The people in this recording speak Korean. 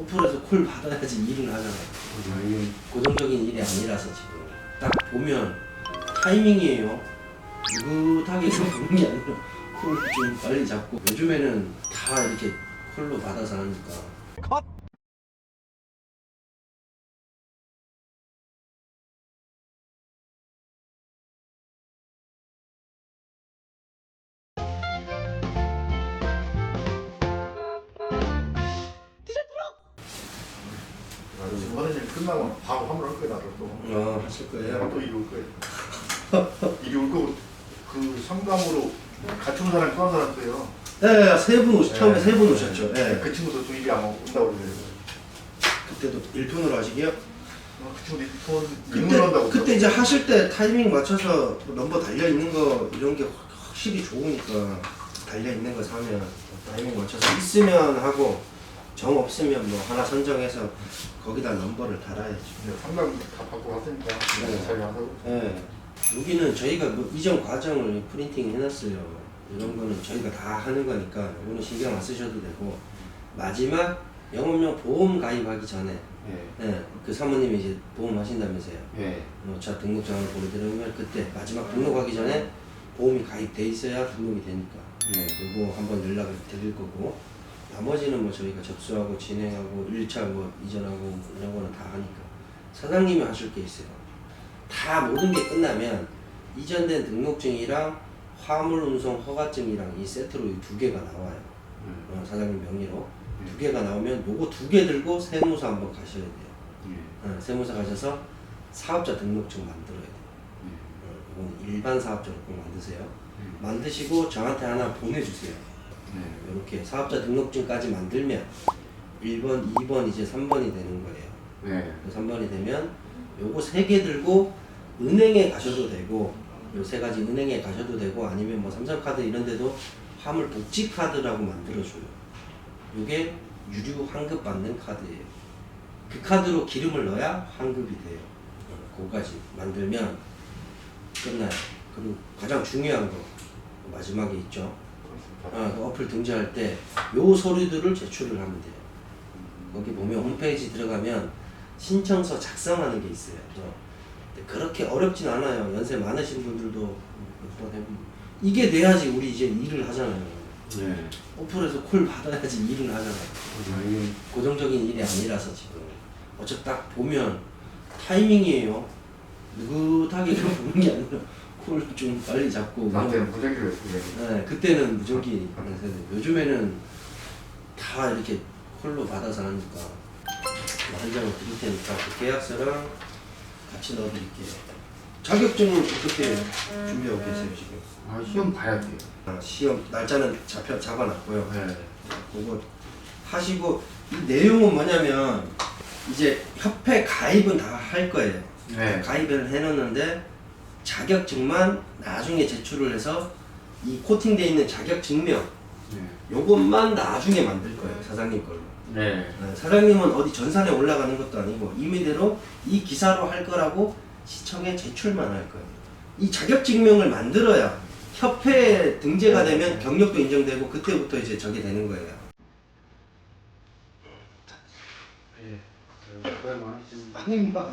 어플에서 콜 받아야지 일을 하잖아요. 고정적인 일이 아니라서 지금 딱 보면 타이밍이에요. 느긋하게 보는 게 아니라 콜 좀 빨리 잡고 요즘에는 다 이렇게 콜로 받아서 하니까 일 끝나면 바로 한번 할 거야 나도 또. 어, 하실 거예요? 또 이리 올 거야. 이리 올 거고 그 상담으로 같이 온 사람이 또한 사람 있어요. 네, 세분 오셨 처음에 네. 세 분 오셨죠. 네. 그 친구도 또 일이 안 온다고 그래요. 그때도 1톤으로 하시게요? 어, 그 친구도 돈 그때 일을 한다고. 그때 이제 하실 때 타이밍 맞춰서 뭐 넘버 달려 있는 거 이런 게 확실히 좋으니까 달려 있는 거 사면 타이밍 맞춰서 있으면 하고 정 없으면 뭐 하나 선정해서 거기다 넘버를 달아야지. 이제 상담 다 받고 왔으니까 네. 잘 하고. 예. 여기는 저희가 뭐 이전 과정을 프린팅 해놨어요. 이런 거는 저희가 다 하는 거니까 이거는 신경 안 쓰셔도 되고 마지막 영업용 보험 가입하기 전에 예. 예, 그 사모님이 이제 보험 하신다면서요. 예. 어, 차 등록장을 보내드리면 그때 마지막 등록하기 전에 보험이 가입돼 있어야 등록이 되니까 예. 그거 한번 연락을 드릴 거고 나머지는 뭐 저희가 접수하고 진행하고 1차 뭐 이전하고 이런 거는 다 하니까 사장님이 하실 게 있어요 다 모든 게 끝나면 이전된 등록증이랑 화물 운송 허가증이랑 이 세트로 이 두 개가 나와요 음. 어, 사장님 명의로 예. 두 개가 나오면 요거 두 개 들고 세무서 한번 가셔야 돼요 예. 어, 세무서 가셔서 사업자 등록증 만들어야 돼요 예. 어, 이건 일반 사업자로 꼭 만드세요 예. 만드시고 저한테 하나 보내주세요. 예. 이렇게 사업자 등록증까지 만들면 1번, 2번, 이제 3번이 되는 거예요. 예. 3번이 되면 요거 세 개 들고 은행에 가셔도 되고 요 세 가지 은행에 가셔도 되고 아니면 뭐 삼성카드 이런 데도 화물 복지 카드라고 만들어줘요. 요게 유류 환급 받는 카드예요. 그 카드로 기름을 넣어야 환급이 돼요. 어, 그거까지 만들면 끝나요. 그리고 가장 중요한 거 마지막에 있죠. 아, 그 어플 등재할 때 요 서류들을 제출을 하면 돼요. 거기 보면 홈페이지 들어가면 신청서 작성하는 게 있어요. 근데 그렇게 어렵진 않아요. 연세 많으신 분들도 몇번 해보면 이게 돼야지 우리 이제 일을 하잖아요. 예. 어플에서 콜 받아야지 일을 하잖아요. 음. 고정적인 일이 아니라서 지금 어차피 딱 보면 타이밍이에요. 느긋하게 보는 게 아니라 콜 좀 빨리 잡고 나한테는 무전기를 했어요. 네, 그때는 무전기 세대. 요즘에는 다 이렇게 콜로 받아서 하니까 한 장을 드릴 테니까 그 계약서랑 같이 넣어드릴게요. 자격증은 어떻게 준비하고 계세요 지금? 아, 시험 봐야 돼요. 아, 시험 날짜는 잡혀 잡아놨고요. 예. 그거 하시고 이 내용은 뭐냐면 이제 협회 가입은 다 할 거예요. 네. 가입을 해놓는데 자격증만 나중에 제출을 해서 이 코팅돼 있는 자격증명 예. 요것만 나중에 만들 거예요 사장님 걸로 네. 네, 사장님은 어디 전산에 올라가는 것도 아니고 임의대로 이 기사로 할 거라고 시청에 제출만 할 거예요 이 자격증명을 만들어야 협회에 등재가 되면 경력도 인정되고 그때부터 이제 저게 되는 거예요 예. 고생 많으십니다. 아닙니다